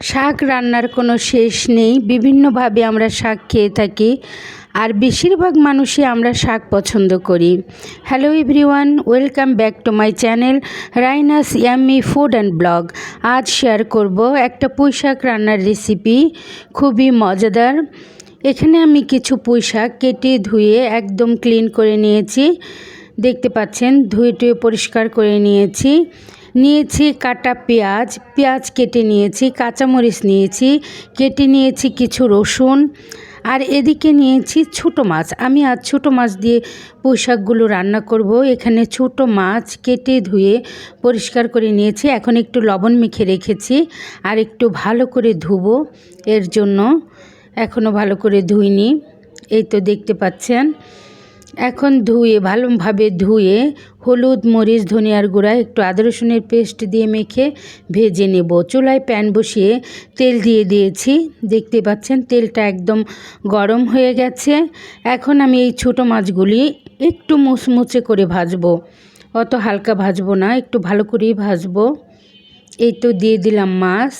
শাক রান্নার কোনো শেষ নেই। বিভিন্নভাবে আমরা শাক খেয়ে থাকি আর বেশিরভাগ মানুষই আমরা শাক পছন্দ করি। Hello everyone welcome back to my channel Raina's yummy food and blog আজ শেয়ার করব একটা পুঁই শাক রান্নার রেসিপি খুবই মজাদার। এখানে আমি কিছু পুঁই শাক কেটে ধুয়ে একদম ক্লিন করে নিয়েছি। দেখতে পাচ্ছেন, ধুয়ে টুয়ে পরিষ্কার করে নিয়েছি। নিয়েছি কাটা পেঁয়াজ পেঁয়াজ কেটে নিয়েছি, কাঁচামরিচ নিয়েছি, কেটে নিয়েছি কিছু রসুন, আর এদিকে নিয়েছি ছোটো মাছ। আমি আজ ছোটো মাছ দিয়ে পোশাকগুলো রান্না করব। এখানে ছোটো মাছ কেটে ধুয়ে পরিষ্কার করে নিয়েছি। এখন একটু লবণ মেখে রেখেছি আর একটু ভালো করে ধুবো এর জন্য। এখনও ভালো করে ধুইনি। এই তো দেখতে পাচ্ছেন। এখন ধুয়ে, ভালোভাবে ধুয়ে হলুদ, মরিচ, ধনিয়ার গুঁড়া একটু আদা, রসুনের পেস্ট দিয়ে মেখে ভেজে নেব। চুলায় প্যান বসিয়ে তেল দিয়ে দিয়েছি। দেখতে পাচ্ছেন, তেলটা একদম গরম হয়ে গেছে। এখন আমি এই ছোটো মাছগুলি একটু মুচমুচে করে ভাজবো। অত হালকা ভাজবো না, একটু ভালো করেই ভাজবো। এই তো দিয়ে দিলাম মাছ।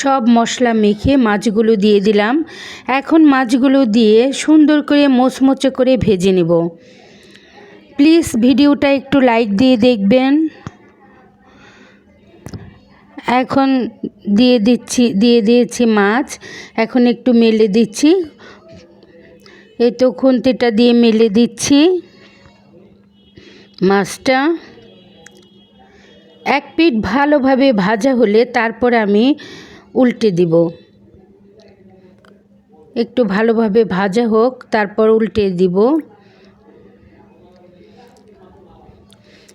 সব মশলা মেখে মাছগুলো দিয়ে দিলাম। এখন মাছগুলো দিয়ে সুন্দর করে মোচমোচে করে ভেজে নেব। প্লিজ ভিডিওটা একটু লাইক দিয়ে দেখবেন। এখন দিয়ে দিচ্ছি, দিয়ে দিয়েছি মাছ। এখন একটু মেলে দিচ্ছি। এই তো খুন্তিটা দিয়ে মেলে দিচ্ছি মাছটা। এক পিঠ ভালোভাবে ভাজা হলে তারপর আমি উল্টে দিব। একটু ভালোভাবে ভাজা হোক, তারপর উল্টে দিব।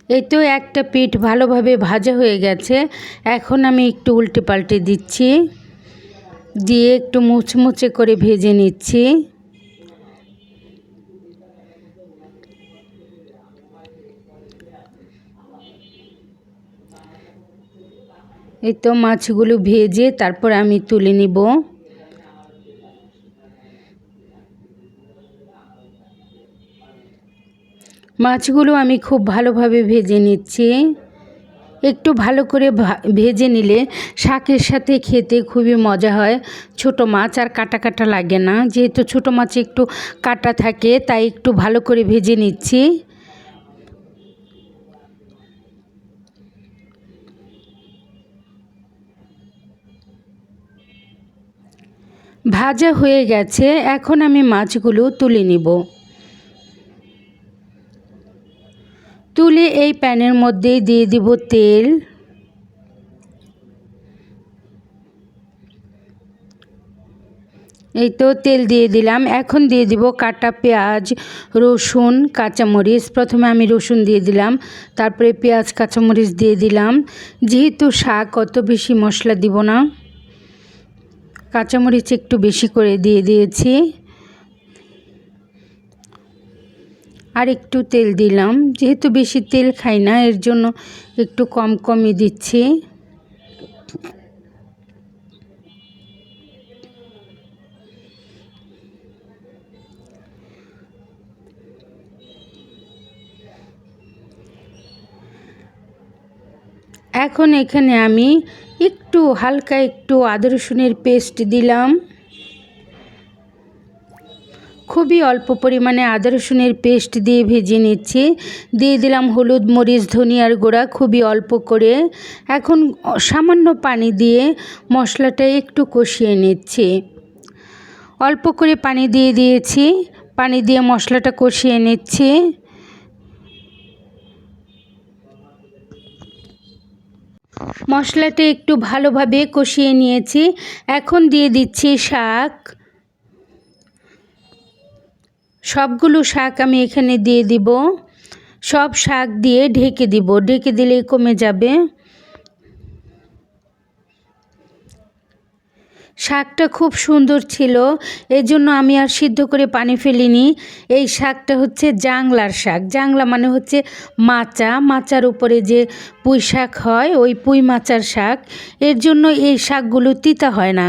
এই তো একটা পিঠ ভালোভাবে ভাজা হয়ে গেছে। এখন আমি একটু উল্টে পাল্টে দিচ্ছি। দিয়ে একটু মুচমুচে করে ভেজে নিচ্ছি। এই তো মাছগুলো ভেজে তারপর আমি তুলে নিব। মাছগুলো আমি খুব ভালোভাবে ভেজে নিচ্ছি। একটু ভালো করে ভেজে নিলে শাকের সাথে খেতে খুবই মজা হয়। ছোট মাছ আর কাটা কাটা লাগে না। যেহেতু ছোট মাছ একটু কাটা থাকে, তাই একটু ভালো করে ভেজে নিচ্ছি। ভাজা হয়ে গেছে, এখন আমি মাছগুলো তুলে নিব। তুলে এই প্যানের মধ্যে দিয়ে দিব তেল। এই তো তেল দিয়ে দিলাম। এখন দিয়ে দিব কাটা পেঁয়াজ, রসুন, কাঁচামরিচ। প্রথমে আমি রসুন দিয়ে দিলাম, তারপরে পেঁয়াজ, কাঁচামরিচ দিয়ে দিলাম। যেহেতু শাক, অত বেশি মশলা দিব না। কাঁচামরিচ একটু বেশি করে দিয়ে দিয়েছি। আর একটু তেল দিলাম। যেহেতু বেশি তেল খাই না, এর জন্য একটু কম কমই দিচ্ছি। এখন এখানে আমি একটু হালকা একটু আদা রসুনের পেস্ট দিলাম। খুবই অল্প পরিমাণে আদা রসুনের পেস্ট দিয়ে ভেজে নিচ্ছি। দিয়ে দিলাম হলুদ, মরিচ, ধনিয়ার গুঁড়া খুবই অল্প করে। এখন সামান্য পানি দিয়ে মশলাটা একটু কষিয়ে নিচ্ছি। অল্প করে পানি দিয়ে দিয়েছি। পানি দিয়ে মশলাটা কষিয়ে নিচ্ছি। মশলাটা একটু ভালোভাবে কষিয়ে নিয়েছি। এখন দিয়ে দিচ্ছি শাক। সবগুলো শাক আমি এখানে দিয়ে দিব। সব শাক দিয়ে ঢেকে দিব। ঢেকে দিলে কমে যাবে। শাকটা খুব সুন্দর ছিল এই জন্য আমি আর সিদ্ধ করে পানি ফেলিনি। এই শাকটা হচ্ছে জাংলার শাক। জাংলা মানে হচ্ছে মাচা। মাচার উপরে যে পুঁই শাক হয়, ওই পুঁই মাচার শাক। এর জন্য এই শাকগুলো তিতা হয় না।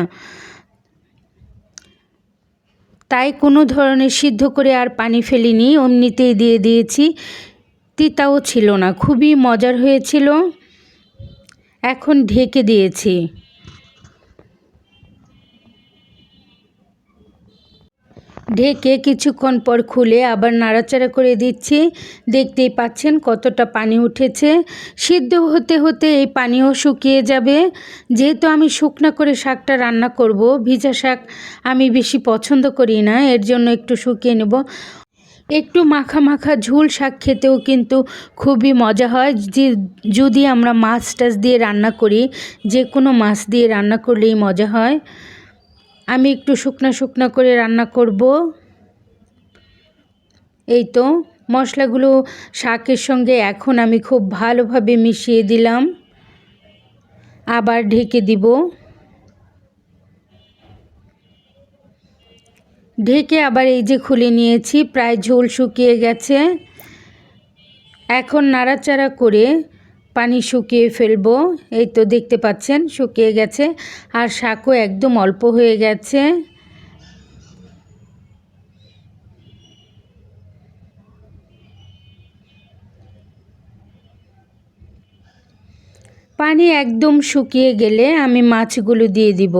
তাই কোনো ধরনের সিদ্ধ করে আর পানি ফেলিনি, অমনিতেই দিয়ে দিয়েছি। তিতাও ছিল না, খুবই মজার হয়েছিল। এখন ঢেকে দিয়েছি। ঢেকে কিছুক্ষণ পর খুলে আবার নাড়াচাড়া করে দিচ্ছি। দেখতেই পাচ্ছেন কতটা পানি উঠেছে। সিদ্ধ হতে হতে এই পানিও শুকিয়ে যাবে। যেহেতু আমি শুকনা করে শাকটা রান্না করব, ভিজা শাক আমি বেশি পছন্দ করি না, এর জন্য একটু শুকিয়ে নেব। একটু মাখা মাখা ঝোল শাক খেতেও কিন্তু খুবই মজা হয়। যে, যদি আমরা মাছ টাছ দিয়ে রান্না করি, যে কোনো মাছ দিয়ে রান্না করলেই মজা হয়। আমি একটু শুকনা শুকনা করে রান্না করব। এই তো, মশলাগুলো শাকের সঙ্গে এখন আমি খুব ভালোভাবে মিশিয়ে দিলাম। আবার ঢেকে দিব। ঢেকে আবার এই যে খুলে নিয়েছি, প্রায় ঝোল শুকিয়ে গেছে। এখন নাড়াচাড়া করে পানি শুকিয়ে ফেলব। এই তো দেখতে পাচ্ছেন, শুকিয়ে গেছে। আর শাকও একদম অল্প হয়ে গেছে। পানি একদম শুকিয়ে গেলে আমি মাছগুলো দিয়ে দিব।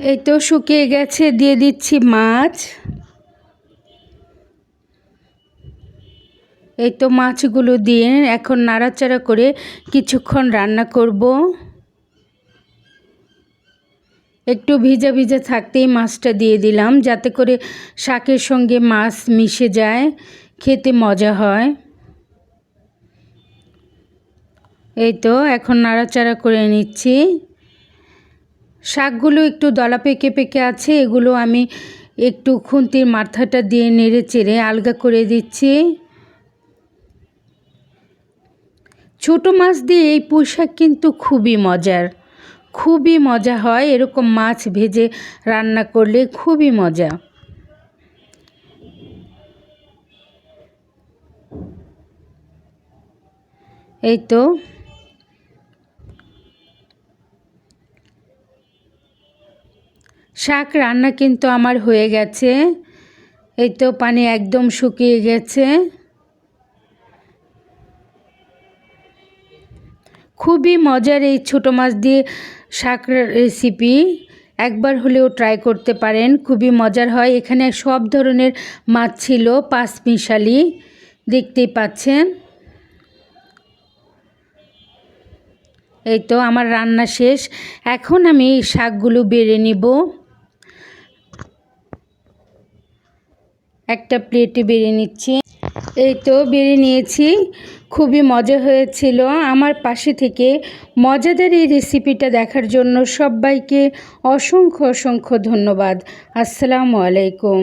এই তো শুকিয়ে গেছে, দিয়ে দিচ্ছি মাছ। এই তো মাছগুলো দিয়ে এখন নাড়াচাড়া করে কিছুক্ষণ রান্না করব। একটু ভিজা ভিজা থাকতেই মাছটা দিয়ে দিলাম, যাতে করে শাকের সঙ্গে মাছ মিশে যায়, খেতে মজা হয়। এই তো এখন নাড়াচাড়া করে নিচ্ছি। শাকগুলো একটু দলা পেকে পেকে আছে, এগুলো আমি একটু খুন্তির মাথাটা দিয়ে নেড়ে চেড়ে আলগা করে দিচ্ছি। ছোট মাছ দিয়ে এই পোশাক কিন্তু খুবই মজার, খুবই মজা হয়, এরকম মাছ ভেজে রান্না করলে খুবই মজা। এই তো শাক রান্না কিন্তু আমার হয়ে গেছে। এই তো পানি একদম শুকিয়ে গেছে। খুবই মজার এই ছোটো মাছ দিয়ে শাক রেসিপি একবার হলেও ট্রাই করতে পারেন, খুবই মজার হয়। এখানে সব ধরনের মাছ ছিল পাঁচ মিশালি দেখতেই পাচ্ছেন। এই তো আমার রান্না শেষ। এখন আমি শাকগুলো বেড়ে নিব। একটা প্লেটে বেড়ে নিচ্ছি। এই তো বেড়ে নিয়েছি। খুবই মজা হয়েছিল। আমার পাশে থেকে মজাদার এই রেসিপিটা দেখার জন্য সবাইকে অসংখ্য অসংখ্য ধন্যবাদ। আসসালামু আলাইকুম।